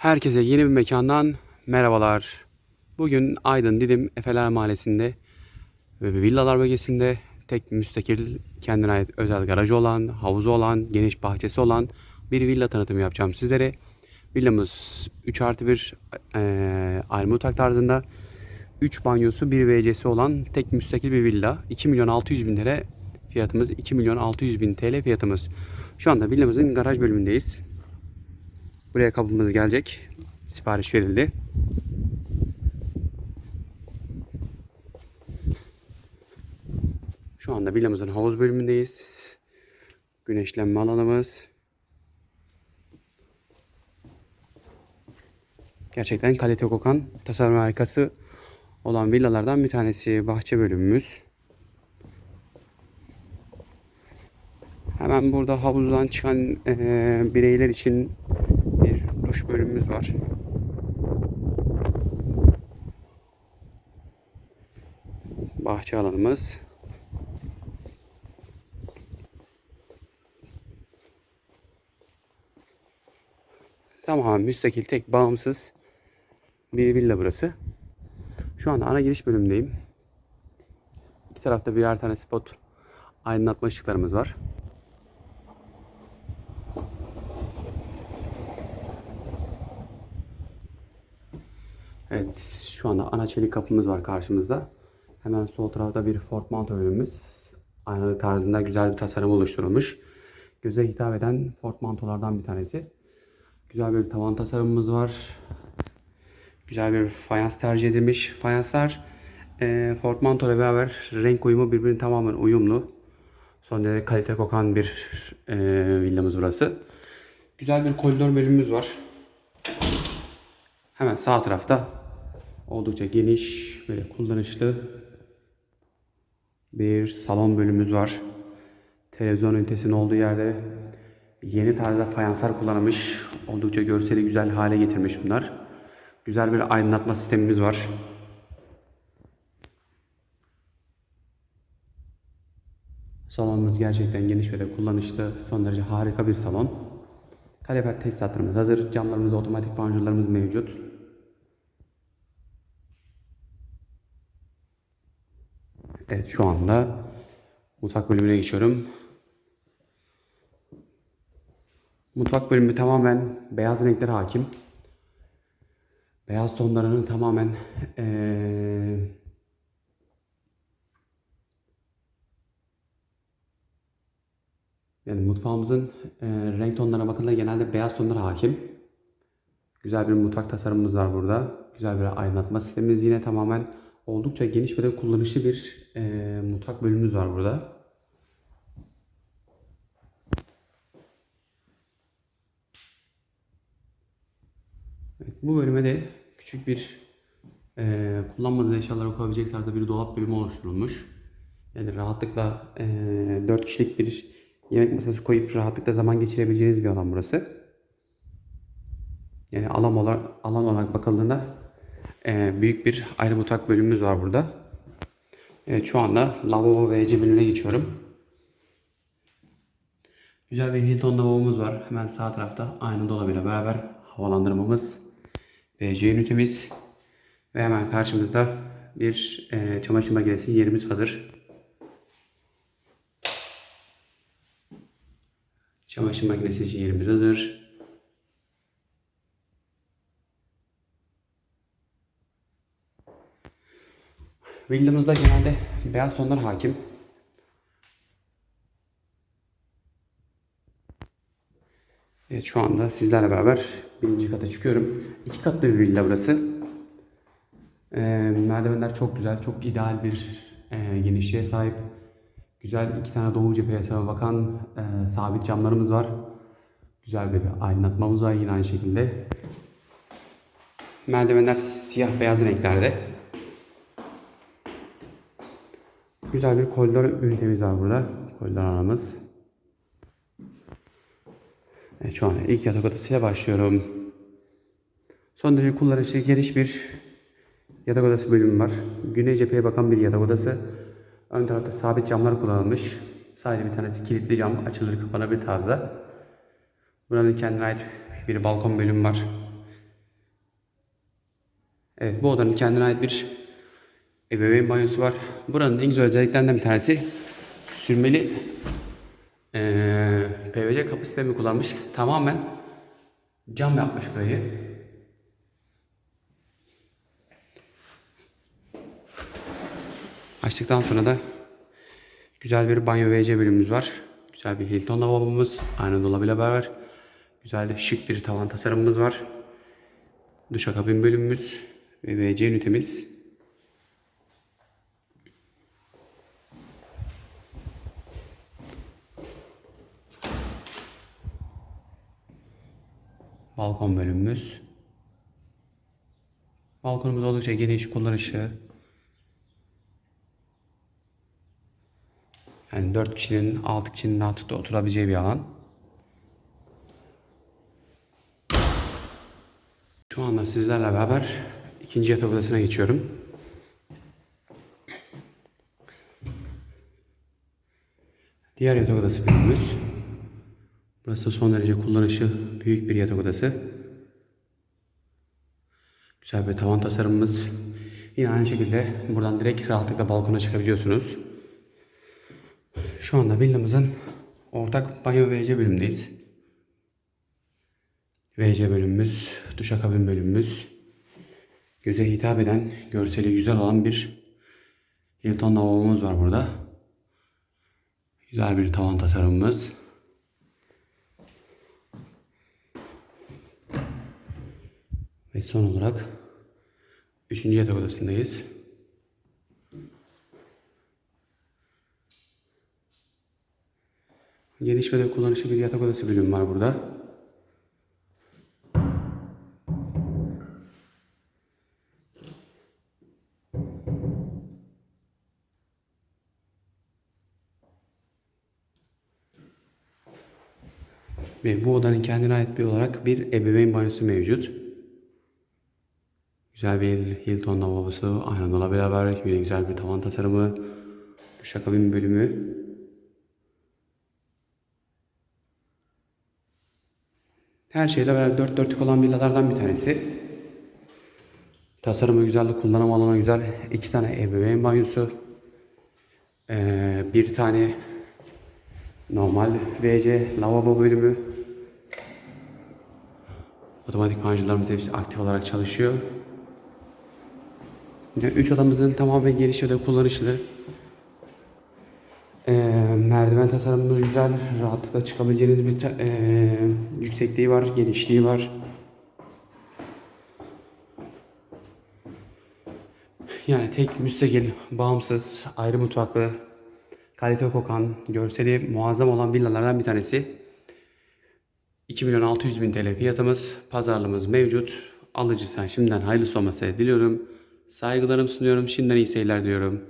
Herkese yeni bir mekandan merhabalar. Bugün Aydın Didim Efeler Mahallesi'nde ve villalar bölgesinde tek müstakil kendine ait özel garajı olan, havuzu olan, geniş bahçesi olan bir villa tanıtımı yapacağım sizlere. Villamız 3 artı 1 eee ayrı mutfak tarzında 3 banyosu 1 WC'si olan tek müstakil bir villa. 2 milyon 600 bin TL fiyatımız. 2 milyon 600 bin TL fiyatımız. Şu anda villamızın garaj bölümündeyiz. Buraya kapımız gelecek. Sipariş verildi. Şu anda villamızın havuz bölümündeyiz. Güneşlenme alanımız. Gerçekten kalite kokan tasarım harikası olan villalardan bir tanesi bahçe bölümümüz. Hemen burada havuzdan çıkan eee, bireyler için duş bölümümüz var. Bahçe alanımız. Tamamen müstakil, tek bağımsız bir villa burası. Şu anda ana giriş bölümündeyim. İki tarafta birer tane spot aydınlatma ışıklarımız var. Evet, şu anda ana çelik kapımız var karşımızda. Hemen sol tarafta bir Ford Mount bölümümüz. Aynalı tarzında güzel bir tasarım oluşturulmuş. Göze hitap eden Ford Mantolardan bir tanesi. Güzel bir tavan tasarımımız var. Güzel bir fayans tercih edilmiş. Fayanslar e, Ford Manto ile beraber renk uyumu birbirine tamamen uyumlu. Son derece kalite kokan bir e, villamız burası. Güzel bir koridor bölümümüz var. Hemen sağ tarafta oldukça geniş, böyle kullanışlı bir salon bölümümüz var. Televizyon ünitesinin olduğu yerde yeni tarzda fayanslar kullanılmış. Oldukça görseli güzel hale getirmiş bunlar. Güzel bir aydınlatma sistemimiz var. Salonumuz gerçekten geniş ve de kullanışlı. Son derece harika bir salon. Kalefer tesisatlarımız hazır. Camlarımız, otomatik panjurlarımız mevcut. Evet şu anda mutfak bölümüne geçiyorum. Mutfak bölümü tamamen beyaz renklere hakim. Beyaz tonlarını tamamen eee, yani mutfağımızın eee, renk tonlarına bakıldığında genelde beyaz tonlara hakim. Güzel bir mutfak tasarımımız var burada. Güzel bir aydınlatma sistemimiz yine tamamen oldukça geniş ve de kullanışlı bir eee, mutfak bölümümüz var burada. Evet, bu bölüme de küçük bir eee kullanmadığınız eşyaları koyabilecek tarzda bir dolap bölümü oluşturulmuş. Yani rahatlıkla eee 4 kişilik bir yemek masası koyup rahatlıkla zaman geçirebileceğiniz bir alan burası. Yani alan olarak, alan olarak bakıldığında eee, büyük bir ayrı mutfak bölümümüz var burada. Evet şu anda lavabo ve WC geçiyorum. Güzel bir Hilton lavabomuz var. Hemen sağ tarafta aynı dolabıyla beraber havalandırmamız, WC ünitemiz ve hemen karşımızda bir eee çamaşır makinesi yerimiz hazır. Çamaşır makinesi yerimiz hazır. Villamızda genelde beyaz tonlar hakim. Evet şu anda sizlerle beraber birinci kata çıkıyorum. İki katlı bir villa burası. Ee, merdivenler çok güzel, çok ideal bir e, genişliğe sahip. Güzel iki tane doğu cephesine bakan e, sabit camlarımız var. Güzel bir aydınlatmamız var yine aynı şekilde. Merdivenler siyah beyaz renklerde. Güzel bir koridor ünitemiz var burada. Koridor aramız. Evet, şu an ilk yatak odasıyla başlıyorum. Son derece kullanışlı geniş bir yatak odası bölümü var. Güney cepheye bakan bir yatak odası. Ön tarafta sabit camlar kullanılmış. Sadece bir tanesi kilitli cam açılır kapanabilir tarzda. Buranın kendine ait bir balkon bölümü var. Evet bu odanın kendine ait bir ebeveyn banyosu var. Buranın en güzel özelliklerinden bir tanesi sürmeli eee PVC kapı sistemi kullanmış. Tamamen cam yapmış burayı. Açtıktan sonra da güzel bir banyo WC bölümümüz var. Güzel bir Hilton lavabomuz. Aynı dolabıyla beraber. Güzel de şık bir tavan tasarımımız var. Duşakabin bölümümüz ve WC ünitemiz. Balkon bölümümüz. Balkonumuz oldukça geniş, kullanışlı. Yani 4 kişinin, 6 kişinin rahatlıkla oturabileceği bir alan. Şu anda sizlerle beraber ikinci yatak odasına geçiyorum. Diğer yatak odası bölümümüz. Burası son derece kullanışı büyük bir yatak odası. Güzel bir tavan tasarımımız. Yine aynı şekilde buradan direkt rahatlıkla balkona çıkabiliyorsunuz. Şu anda villamızın ortak banyo ve WC bölümündeyiz. WC bölümümüz, duşakabin bölümümüz. Göze hitap eden, görseli güzel olan bir Hilton lavabomuz var burada. Güzel bir tavan tasarımımız. Ve son olarak üçüncü yatak odasındayız. Geniş ve kullanışlı bir yatak odası bölümü var burada. Ve bu odanın kendine ait bir olarak bir ebeveyn banyosu mevcut. Güzel bir Hilton lavabosu, aynı dolabı beraber yine güzel bir tavan tasarımı, duşakabin bölümü. Her şeyle beraber dört dörtlük olan villalardan bir tanesi. Tasarımı güzel, kullanım alanı güzel. İki tane ebeveyn banyosu. Ee, bir tane normal WC lavabo bölümü. Otomatik panjurlarımız hepsi aktif olarak çalışıyor. Üç odamızın tamamen geniş ve kullanışlı. Ee, merdiven tasarımımız güzel. Rahatlıkla çıkabileceğiniz bir ee, yüksekliği var, genişliği var. Yani tek müstakil, bağımsız, ayrı mutfaklı, kalite kokan, görseli muazzam olan villalardan bir tanesi. 2 milyon 600 bin TL fiyatımız, pazarlığımız mevcut. Alıcısına şimdiden hayırlısı olmasını diliyorum. Saygılarımı sunuyorum. Şimdiden iyi seyirler diliyorum.